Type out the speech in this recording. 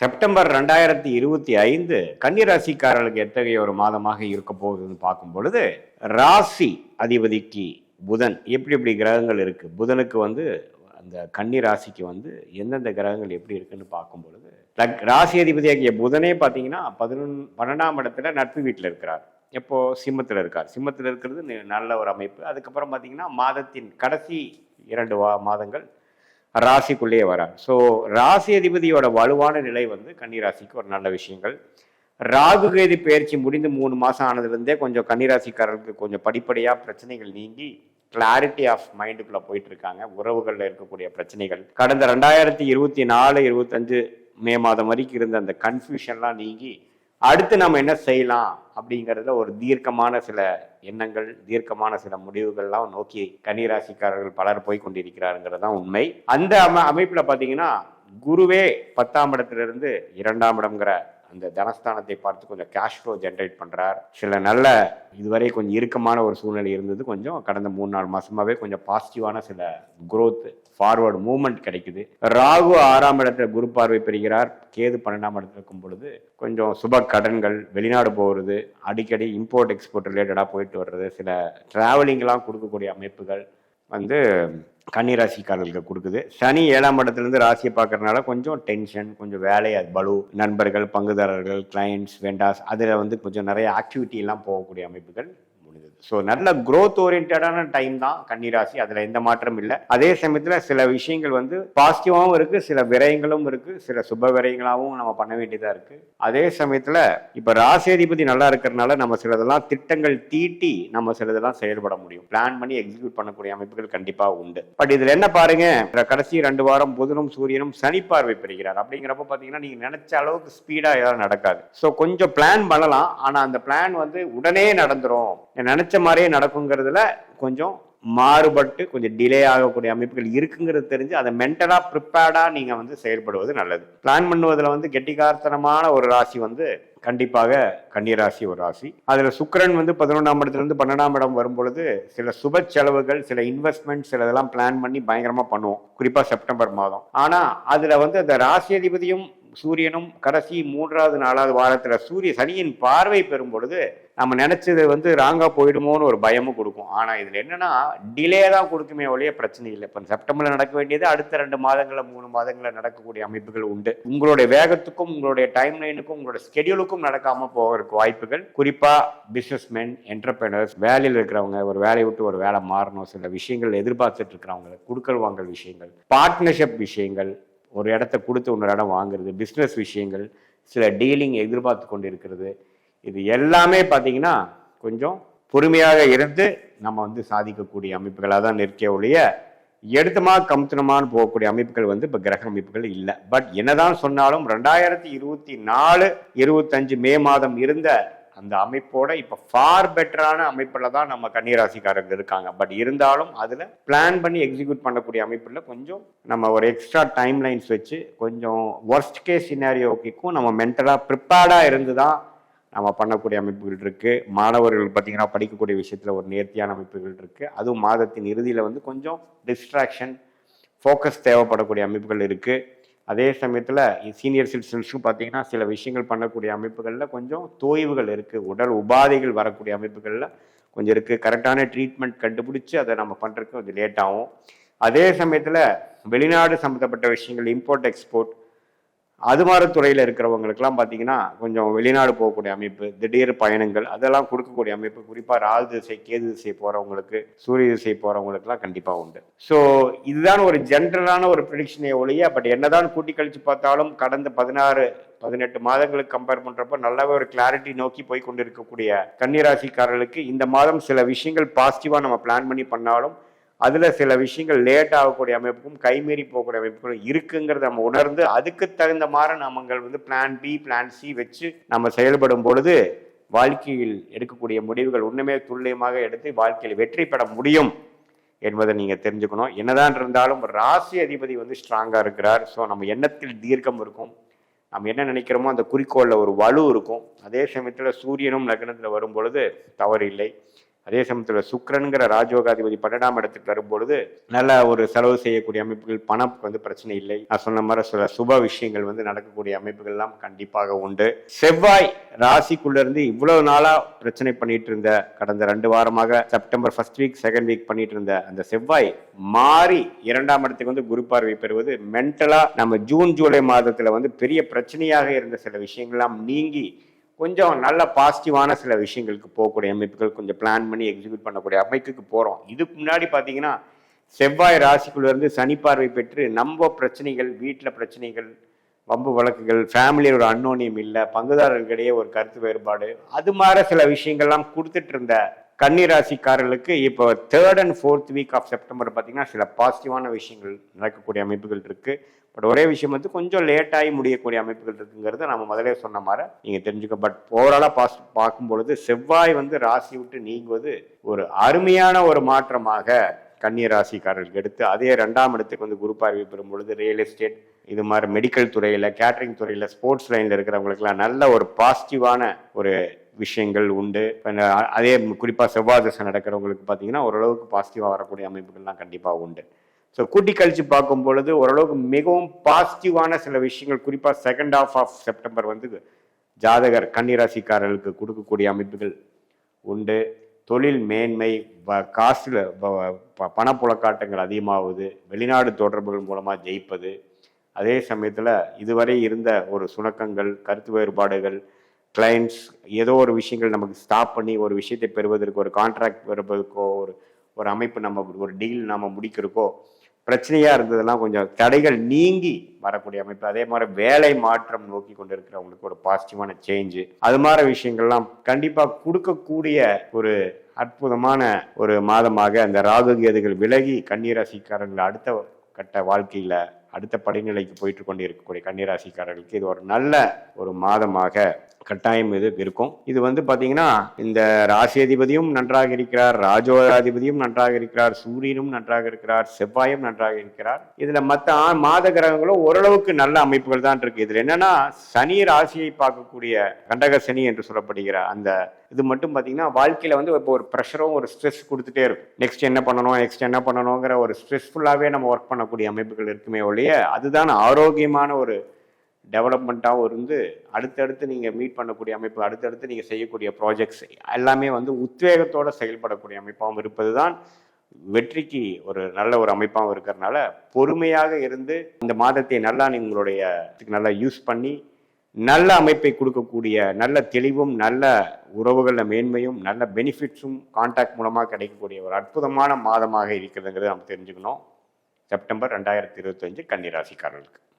September ரெண்டாயிரத்தி இருபத்தி ஐந்து கன்னிராசிக்காரர்களுக்கு எத்தகைய ஒரு மாதமாக இருக்க போகுதுன்னு பார்க்கும் பொழுது ராசி அதிபதிக்கு புதன் எப்படி எப்படி கிரகங்கள் இருக்கு? புதனுக்கு வந்து அந்த கன்னி ராசிக்கு வந்து எந்தெந்த கிரகங்கள் எப்படி இருக்குன்னு பார்க்கும் பொழுது ராசி அதிபதியாகிய புதனே பார்த்தீங்கன்னா பதினொன் பன்னெண்டாம் இடத்துல நட்பு வீட்டில் இருக்கிறார். எப்போ? சிம்மத்தில் இருக்கார். சிம்மத்தில் இருக்கிறது நல்ல ஒரு அமைப்பு. அதுக்கப்புறம் பார்த்தீங்கன்னா மாதத்தின் கடைசி இரண்டு வா மாதங்கள் ராசிக்குள்ளேயே வரார் ஸோ ராசி அதிபதியோட வலுவான நிலை வந்து கன்னி ராசிக்கு ஒரு நல்ல விஷயங்கள். ராகு கேது பயிற்சி முடிந்து மூணு மாதம் ஆனதுலேருந்தே கொஞ்சம் கன்னிராசிக்காரர்களுக்கு கொஞ்சம் படிப்படியாக பிரச்சனைகள் நீங்கி கிளாரிட்டி ஆஃப் மைண்டுக்குள்ளே போயிட்டு இருக்காங்க உறவுகளில் இருக்கக்கூடிய பிரச்சனைகள். கடந்த ரெண்டாயிரத்தி இருபத்தி நாலு இருபத்தஞ்சு மே மாதம் வரைக்கும் இருந்த அந்த கன்ஃபியூஷன்லாம் நீங்கி அடுத்து நம்ம என்ன செய்யலாம் அப்படிங்கிறதுல ஒரு தீர்க்கமான சில எண்ணங்கள் தீர்க்கமான சில முடிவுகள்லாம் நோக்கி கன்னிராசிக்காரர்கள் பலர் போய் கொண்டிருக்கிறாருங்கிறது தான் உண்மை. அந்த அமை அமைப்பில் பார்த்தீங்கன்னா குருவே பத்தாம் இடத்துல இருந்து இரண்டாம் இடம்ங்கிற அந்த தனஸ்தானத்தை பார்த்து கொஞ்சம் கேஷ் ஃப்ளோ ஜென்ரேட் பண்ணுறார் சில நல்ல இதுவரை கொஞ்சம் இறுக்கமான ஒரு சூழ்நிலை இருந்தது. கொஞ்சம் கடந்த மூணு நாலு மாதமாகவே கொஞ்சம் பாசிட்டிவான சில குரோத் ஃபார்வர்டு மூவ்மெண்ட் கிடைக்குது. ராகு ஆறாம் இடத்துல குரு பார்வை பெறுகிறார். கேது பன்னெண்டாம் இடத்துல இருக்கும் பொழுது கொஞ்சம் சுப கடன்கள் வெளிநாடு போகிறது அடிக்கடி இம்போர்ட் எக்ஸ்போர்ட் ரிலேட்டடாக போயிட்டு வர்றது சில ட்ராவலிங்லாம் கொடுக்கக்கூடிய அமைப்புகள் வந்து கன்னிராசிக்காரர்களுக்கு கொடுக்குது. சனி ஏழாம் இடத்துலேருந்து ராசியை பார்க்கறதுனால கொஞ்சம் டென்ஷன் கொஞ்சம் வேலை அது பலு நண்பர்கள் பங்குதாரர்கள் கிளைண்ட்ஸ் வெண்டாஸ் அதில் வந்து கொஞ்சம் நிறைய ஆக்டிவிட்டிலாம் போகக்கூடிய அமைப்புகள் முடிந்தது. ஸோ நல்ல குரோத் ஓரியன்டான டைம் தான் கன்னிராசி. அதில் எந்த மாற்றம் இல்லை. அதே சமயத்தில் சில விஷயங்கள் வந்து பாசிட்டிவாகவும் இருக்குது சில விரயங்களும் இருக்குது சில சுப விரயங்களாகவும் நம்ம பண்ண வேண்டியதாக இருக்குது அதே சமயத்தில் இப்போ ராசியாதிபதி நல்லா இருக்கிறனால நம்ம சிலதெல்லாம் திட்டங்கள் தீட்டி நம்ம சிலதெல்லாம் செயல்பட முடியும். பிளான் பண்ணி எக்ஸிக்யூட் பண்ணக்கூடிய அமைப்புகள் கண்டிப்பாக உண்டு. பட் இதில் என்ன பாருங்க? கடைசி ரெண்டு வாரம் புதனும் சூரியனும் சனி பார்வை பெறுகிறார். அப்படிங்கிறப்ப பார்த்தீங்கன்னா நீங்கள் நினச்ச அளவுக்கு ஸ்பீடாக ஏதாவது நடக்காது. ஸோ கொஞ்சம் பிளான் பண்ணலாம். ஆனால் அந்த பிளான் வந்து உடனே நடந்துடும் நினைச்ச மாதிரியே நடக்குங்கிறதுல கொஞ்சம் மாறுபட்டு கொஞ்சம் டிலே ஆகக்கூடிய அமைப்புகள் இருக்குங்கிறது தெரிஞ்சு அதை மென்டலாக ப்ரிப்பேர்டாக நீங்கள் வந்து செயல்படுவது நல்லது. பிளான் பண்ணுவதில் வந்து கெட்டிக்காரத்தனமான ஒரு ராசி வந்து கண்டிப்பாக கன்னிராசி ஒரு ராசி. அதில் சுக்கரன் வந்து பதினொன்றாம் இடத்துலேருந்து பன்னெண்டாம் இடம் வரும் பொழுது சில சுப செலவுகள் சில இன்வெஸ்ட்மெண்ட் சில இதெல்லாம் பிளான் பண்ணி பயங்கரமாக பண்ணுவோம். குறிப்பாக செப்டம்பர் மாதம். ஆனால் அதில் வந்து அந்த ராசி அதிபதியும் சூரியனும் கடைசி மூன்றாவது நாலாவது வாரத்தில் சூரிய சனியின் பார்வை பெறும் பொழுது நம்ம நினச்சது வந்து ராங்காக போயிடுமோன்னு ஒரு பயமும் கொடுக்கும். ஆனால் இதில் என்னென்னா டிலே தான் கொடுக்குமே ஒழிய பிரச்சனை இல்லை. இப்போ செப்டம்பரில் நடக்க வேண்டியது அடுத்த ரெண்டு மாதங்களில் மூணு மாதங்களில் நடக்கக்கூடிய அமைப்புகள் உண்டு. உங்களுடைய வேகத்துக்கும் உங்களுடைய டைம் லைனுக்கும் உங்களோட ஸ்கெடியூலுக்கும் நடக்காமல் போகிறதுக்கு வாய்ப்புகள். குறிப்பாக பிசினஸ்மேன் என்டர்பிரினர்ஸ் வேலையில் இருக்கிறவங்க ஒரு வேலையை விட்டு ஒரு வேலை மாறணும். சில விஷயங்கள் எதிர்பார்த்துட்டு இருக்கிறவங்க கொடுக்கல் வாங்கல் விஷயங்கள் பார்ட்னர்ஷிப் விஷயங்கள் ஒரு இடத்த கொடுத்து இன்னொரு இடம் வாங்குறது பிஸ்னஸ் விஷயங்கள் சில டீலிங் எதிர்பார்த்து கொண்டு இருக்கிறது இது எல்லாமே பார்த்தீங்கன்னா கொஞ்சம் பொறுமையாக இருந்து நம்ம வந்து சாதிக்கக்கூடிய அமைப்புகளாக தான் நிற்க ஒழிய எடுத்தமா கமுத்தனமான்னு போகக்கூடிய அமைப்புகள் வந்து இப்போ கிரக அமைப்புகள் இல்லை. பட் என்னதான் சொன்னாலும் ரெண்டாயிரத்தி இருபத்தி நாலு இருபத்தஞ்சு மே மாதம் இருந்த அந்த அமைப்போட இப்போ ஃபார் பெட்டரான அமைப்பில் தான் நம்ம கன்னிராசிக்காரங்க இருக்காங்க. பட் இருந்தாலும் அதில் பிளான் பண்ணி எக்ஸிக்யூட் பண்ணக்கூடிய அமைப்பில் கொஞ்சம் நம்ம ஒரு எக்ஸ்ட்ரா டைம் லைன்ஸ் வச்சு கொஞ்சம் ஒர்ஸ்ட் கேஸ் சினாரியோக்கும் நம்ம மென்டலாக ப்ரிப்பேர்டாக இருந்து தான் நம்ம பண்ணக்கூடிய அமைப்புகள் இருக்குது மாணவர்கள் பார்த்திங்கன்னா படிக்கக்கூடிய விஷயத்தில் ஒரு நேர்த்தியான அமைப்புகள் இருக்குது அதுவும் மாதத்தின் இறுதியில் வந்து கொஞ்சம் டிஸ்ட்ராக்ஷன் ஃபோக்கஸ் தேவைப்படக்கூடிய அமைப்புகள் இருக்குது அதே சமயத்தில் சீனியர் சிட்டிசன்ஸுக்கும் பார்த்தீங்கன்னா சில விஷயங்கள் பண்ணக்கூடிய அமைப்புகளில் கொஞ்சம் தோய்வுகள் இருக்குது உடல் உபாதைகள் வரக்கூடிய அமைப்புகளில் கொஞ்சம் இருக்குது கரெக்டான ட்ரீட்மெண்ட் கண்டுபிடிச்சி அதை நம்ம பண்ணுறதுக்கு கொஞ்சம் லேட் ஆகும். அதே சமயத்தில் வெளிநாடு சம்மந்தப்பட்ட விஷயங்கள் இம்போர்ட் எக்ஸ்போர்ட் அது மாதிரி துறையில் இருக்கிறவங்களுக்குலாம் பார்த்தீங்கன்னா கொஞ்சம் வெளிநாடு போகக்கூடிய அமைப்பு திடீர் பயணங்கள் அதெல்லாம் கொடுக்கக்கூடிய அமைப்பு குறிப்பாக ராகு திசை கேது திசை போகிறவங்களுக்கு சூரிய திசை போகிறவங்களுக்குலாம் கண்டிப்பாக உண்டு. ஸோ இதுதான் ஒரு ஜென்ரலான ஒரு ப்ரிடிக்ஷனே ஒழிய பட் என்னதான் கூட்டி கழித்து பார்த்தாலும் கடந்த பதினாறு பதினெட்டு மாதங்களுக்கு கம்பேர் பண்ணுறப்போ நல்லாவே ஒரு கிளாரிட்டி நோக்கி போய் கொண்டு இருக்கக்கூடிய கன்னிராசிக்காரர்களுக்கு இந்த மாதம் சில விஷயங்கள் பாசிட்டிவாக நம்ம பிளான் பண்ணி பண்ணாலும் அதில் சில விஷயங்கள் லேட் ஆகக்கூடிய அமைப்புக்கும் கைமீறி போகக்கூடிய அமைப்புகளும் இருக்குங்கிறத நம்ம உணர்ந்து அதுக்கு தகுந்த மாதிரி நம்மங்கள் வந்து பிளான் பி பிளான் சி வச்சு நம்ம செயல்படும் பொழுது வாழ்க்கையில் எடுக்கக்கூடிய முடிவுகள் உண்மையே துல்லியமாக எடுத்து வாழ்க்கையில் வெற்றி பெற முடியும் என்பதை நீங்கள் தெரிஞ்சுக்கணும். என்னதான் இருந்தாலும் ராசி அதிபதி வந்து ஸ்ட்ராங்காக இருக்கிறார். ஸோ நம்ம எண்ணத்தில் தீர்க்கம் இருக்கும். நம்ம என்ன நினைக்கிறோமோ அந்த குறிக்கோளில் ஒரு வலு இருக்கும். அதே சமயத்தில் சூரியனும் லக்னத்தில் வரும் பொழுது தவறு இல்லை அதே சமயத்தில் சுக்கரனுங்கிற ராஜயோகாதிபதி பன்னெண்டாம் இடத்துக்கு வரும்பொழுது நல்ல ஒரு செலவு செய்யக்கூடிய அமைப்புகள் பணம் வந்து பிரச்சனை இல்லை. நான் சொன்ன மாதிரி சில சுப விஷயங்கள் வந்து நடக்கக்கூடிய அமைப்புகள்லாம் கண்டிப்பாக உண்டு. செவ்வாய் ராசிக்குள்ளேருந்து இவ்வளவு நாளாக பிரச்சனை பண்ணிட்டு இருந்த கடந்த ரெண்டு வாரமாக September first week second week பண்ணிட்டு இருந்த அந்த செவ்வாய் மாறி இரண்டாம் இடத்துக்கு வந்து குரு பார்வை பெறுவது மென்டலாக நம்ம ஜூன் ஜூலை மாதத்தில் வந்து பெரிய பிரச்சனையாக இருந்த சில விஷயங்கள்லாம் நீங்கி கொஞ்சம் நல்ல பாசிட்டிவான சில விஷயங்களுக்கு போகக்கூடிய அமைப்புகள் கொஞ்சம் பிளான் பண்ணி எக்ஸிக்யூட் பண்ணக்கூடிய அமைப்புக்கு போகிறோம் இதுக்கு முன்னாடி பார்த்தீங்கன்னா செவ்வாய் ராசிக்குள்ளேருந்து சனி பார்வை பெற்று நம்ம பிரச்சனைகள் வீட்டில் பிரச்சனைகள் வம்பு வழக்குகள் ஃபேமிலியில் ஒரு அன்னோனியம் இல்லை பங்குதாரர்களிடையே ஒரு கருத்து வேறுபாடு அது மாதிரி சில விஷயங்கள்லாம் கொடுத்துட்டு இருந்த கன்னிராசிக்காரர்களுக்கு இப்போ third and fourth week of September பார்த்தீங்கன்னா சில பாசிட்டிவான விஷயங்கள் நடக்கக்கூடிய அமைப்புகள் இருக்குது பட் ஒரே விஷயம் வந்து கொஞ்சம் லேட்டாகி முடியக்கூடிய அமைப்புகள் இருக்குங்கிறத நம்ம முதலே சொன்ன மாதிரி நீங்கள் தெரிஞ்சுக்க. பட் ஓவராலாக பாஸ் பார்க்கும் பொழுது செவ்வாய் வந்து ராசி விட்டு நீங்குவது ஒரு அருமையான ஒரு மாற்றமாக கன்னிய ராசிக்காரர்களுக்கு எடுத்து அதே ரெண்டாம் இடத்துக்கு வந்து குரு பார்வை பெறும் பொழுது ரியல் எஸ்டேட் இது மாதிரி மெடிக்கல் துறையில் கேட்டரிங் துறையில் ஸ்போர்ட்ஸ் லைனில் இருக்கிறவங்களுக்குலாம் நல்ல ஒரு பாசிட்டிவான ஒரு விஷயங்கள் உண்டு. அதே குறிப்பாக செவ்வாய் தசை நடக்கிறவங்களுக்கு பார்த்தீங்கன்னா ஓரளவுக்கு பாசிட்டிவாக வரக்கூடிய அமைப்புகள்லாம் கண்டிப்பாக உண்டு. ஸோ கூட்டி கழித்து பார்க்கும் பொழுது ஓரளவுக்கு மிகவும் பாசிட்டிவான சில விஷயங்கள் குறிப்பாக செகண்ட் ஆஃப் ஆஃப் செப்டம்பர் வந்து ஜாதகர் கன்னிராசிக்காரர்களுக்கு கொடுக்கக்கூடிய அமைப்புகள் உண்டு. தொழில் மேன்மை வ- பணப்புழக்காட்டங்கள் அதிகமாகுது. வெளிநாடு தொடர்புகள் மூலமாக ஜெயிப்பது. அதே சமயத்தில் இதுவரை இருந்த ஒரு சுணக்கங்கள் கருத்து வேறுபாடுகள் கிளைண்ட்ஸ் ஏதோ ஒரு விஷயங்கள் நமக்கு ஸ்டாப் பண்ணி ஒரு விஷயத்தை பெறுவதற்கு ஒரு கான்ட்ராக்ட் பெறுவதற்கோ ஒரு ஒரு அமைப்பு நம்ம ஒரு டீல் நம்ம முடிக்கிறக்கோ பிரச்சனையாக இருந்ததெல்லாம் கொஞ்சம் தடைகள் நீங்கி வரக்கூடிய அமைப்பு. அதே மாதிரி வேலை மாற்றம் நோக்கி கொண்டு இருக்கிறவங்களுக்கு ஒரு பாசிட்டிவான சேஞ்சு அது மாதிரி விஷயங்கள்லாம் கண்டிப்பாக கொடுக்கக்கூடிய ஒரு அற்புதமான ஒரு மாதமாக அந்த ராகு கேதுகள் விலகி கன்னிராசிக்காரர்கள் அடுத்த கட்ட வாழ்க்கையில் அடுத்த படிநிலைக்கு போயிட்டு கொண்டு இருக்கக்கூடிய கன்னிராசிக்காரர்களுக்கு இது ஒரு நல்ல ஒரு மாதமாக கட்டாயம் இது இருக்கும். இது வந்து பார்த்தீங்கன்னா இந்த ராசியதிபதியும் நன்றாக இருக்கிறார் ராஜோகாதிபதியும் நன்றாக இருக்கிறார் சூரியனும் நன்றாக இருக்கிறார் செவ்வாயும் நன்றாக இருக்கிறார். இதில் மற்ற மாத கிரகங்களும் ஓரளவுக்கு நல்ல அமைப்புகள் தான் இருக்கு. இதில் என்னன்னா சனி ராசியை பார்க்கக்கூடிய கண்டக சனி என்று சொல்லப்படுகிற அந்த இது மட்டும் பார்த்தீங்கன்னா வாழ்க்கையில் வந்து இப்போ ஒரு ப்ரெஷரும் ஒரு ஸ்ட்ரெஸ் கொடுத்துட்டே இருக்கும். நெக்ஸ்ட் என்ன பண்ணணும் நெக்ஸ்ட் என்ன பண்ணணுங்கிற ஒரு ஸ்ட்ரெஸ்ஃபுல்லாகவே நம்ம ஒர்க் பண்ணக்கூடிய அமைப்புகள் இருக்குமே ஒழிய அதுதான் ஆரோக்கியமான ஒரு டெவலப்மெண்ட்டாகவும் இருந்து அடுத்தடுத்து நீங்கள் மீட் பண்ணக்கூடிய அமைப்பு அடுத்தடுத்து நீங்கள் செய்யக்கூடிய ப்ராஜெக்ட்ஸ் எல்லாமே வந்து உத்வேகத்தோடு செயல்படக்கூடிய அமைப்பாகவும் இருப்பது தான் வெற்றிக்கு ஒரு நல்ல ஒரு அமைப்பாகவும் இருக்கிறதுனால பொறுமையாக இருந்து இந்த மாதத்தை நல்லா நீங்களுடைய நல்லா யூஸ் பண்ணி நல்ல அமைப்பை கொடுக்கக்கூடிய நல்ல தெளிவும் நல்ல உறவுகளில் மேன்மையும் நல்ல பெனிஃபிட்ஸும் கான்டாக்ட் மூலமாக கிடைக்கக்கூடிய ஒரு அற்புதமான மாதமாக இருக்கிறதுங்கிறத நம்ம தெரிஞ்சுக்கணும். செப்டம்பர் ரெண்டாயிரத்தி இருபத்தஞ்சு கன்னிராசிக்காரர்களுக்கு.